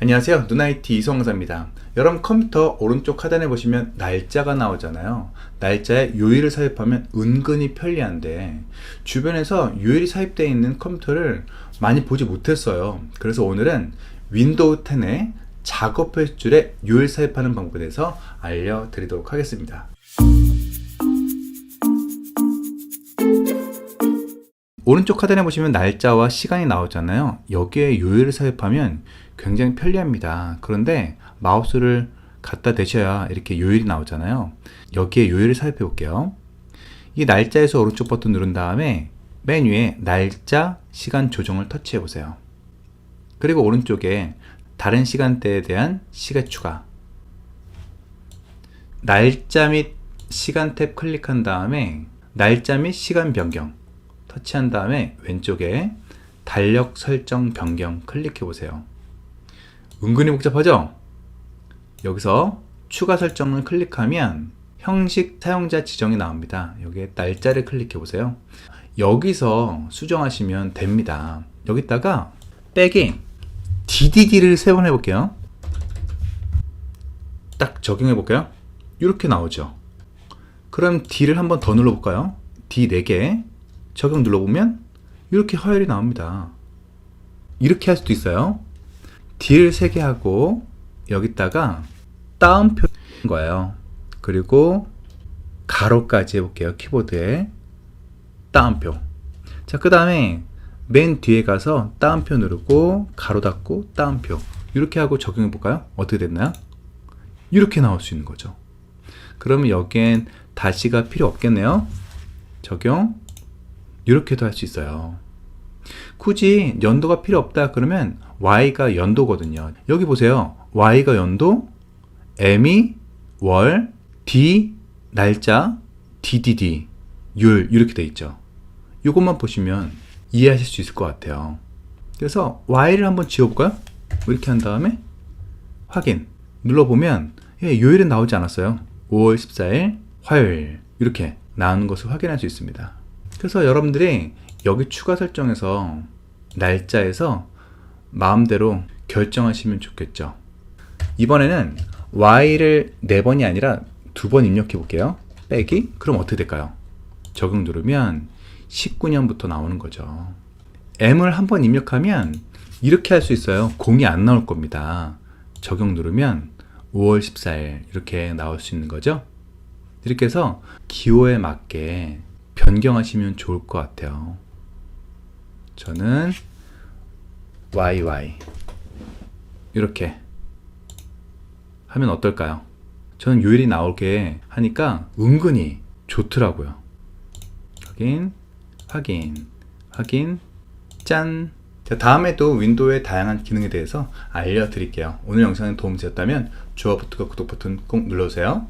안녕하세요. 누나이티 이성사입니다. 여러분 컴퓨터 오른쪽 하단에 보시면 날짜가 나오잖아요. 날짜에 요일을 삽입하면 은근히 편리한데 주변에서 요일이 삽입되어 있는 컴퓨터를 많이 보지 못했어요. 그래서 오늘은 윈도우 10에 작업할 줄에 요일 삽입하는 방법에 대해서 알려드리도록 하겠습니다. 오른쪽 하단에 보시면 날짜와 시간이 나오잖아요. 여기에 요일을 삽입하면 굉장히 편리합니다. 그런데 마우스를 갖다 대셔야 이렇게 요일이 나오잖아요. 여기에 요일을 삽입해 볼게요. 이 날짜에서 오른쪽 버튼 누른 다음에 맨 위에 날짜, 시간 조정을 터치해 보세요. 그리고 오른쪽에 다른 시간대에 대한 시간 추가. 날짜 및 시간 탭 클릭한 다음에 날짜 및 시간 변경 터치한 다음에 왼쪽에 달력 설정 변경 클릭해 보세요. 은근히 복잡하죠? 여기서 추가 설정을 클릭하면 형식 사용자 지정이 나옵니다. 여기에 날짜를 클릭해 보세요. 여기서 수정하시면 됩니다. 여기다가 빼기 DDD를 세 번 해볼게요. 딱 적용해 볼까요? 이렇게 나오죠. 그럼 D를 한번 더 눌러볼까요? D 4개 적용 눌러보면 이렇게 화열이 나옵니다. 이렇게 할 수도 있어요. D를 3개 하고 여기다가 따옴표 거예요. 그리고 가로까지 해볼게요. 키보드에 따옴표. 자, 그 다음에 맨 뒤에 가서 따옴표 누르고 가로 닫고 따옴표 이렇게 하고 적용해 볼까요? 어떻게 됐나요? 이렇게 나올 수 있는 거죠. 그러면 여기엔 다시가 필요 없겠네요. 적용 이렇게도 할 수 있어요. 굳이 연도가 필요 없다 그러면 y가 연도거든요. 여기 보세요. y가 연도, m이 월, d 날짜, ddd 율 이렇게 돼 있죠. 이것만 보시면 이해하실 수 있을 것 같아요. 그래서 y를 한번 지워볼까요? 이렇게 한 다음에 확인 눌러보면 예, 요일은 나오지 않았어요. 5월 14일 화요일 이렇게 나오는 것을 확인할 수 있습니다. 그래서 여러분들이 여기 추가 설정에서 날짜에서 마음대로 결정하시면 좋겠죠. 이번에는 y를 4번이 아니라 두 번 입력해 볼게요. 빼기? 그럼 어떻게 될까요? 적용 누르면 19년부터 나오는 거죠. m을 한 번 입력하면 이렇게 할 수 있어요. 공이 안 나올 겁니다. 적용 누르면 5월 14일 이렇게 나올 수 있는 거죠. 이렇게 해서 기호에 맞게 변경하시면 좋을 것 같아요. 저는 YY 이렇게 하면 어떨까요? 저는 요일이 나오게 하니까 은근히 좋더라고요. 확인, 확인, 확인, 짠! 자, 다음에도 윈도우의 다양한 기능에 대해서 알려드릴게요. 오늘 영상이 도움이 되셨다면 좋아요 버튼과 구독 버튼 꼭 눌러주세요.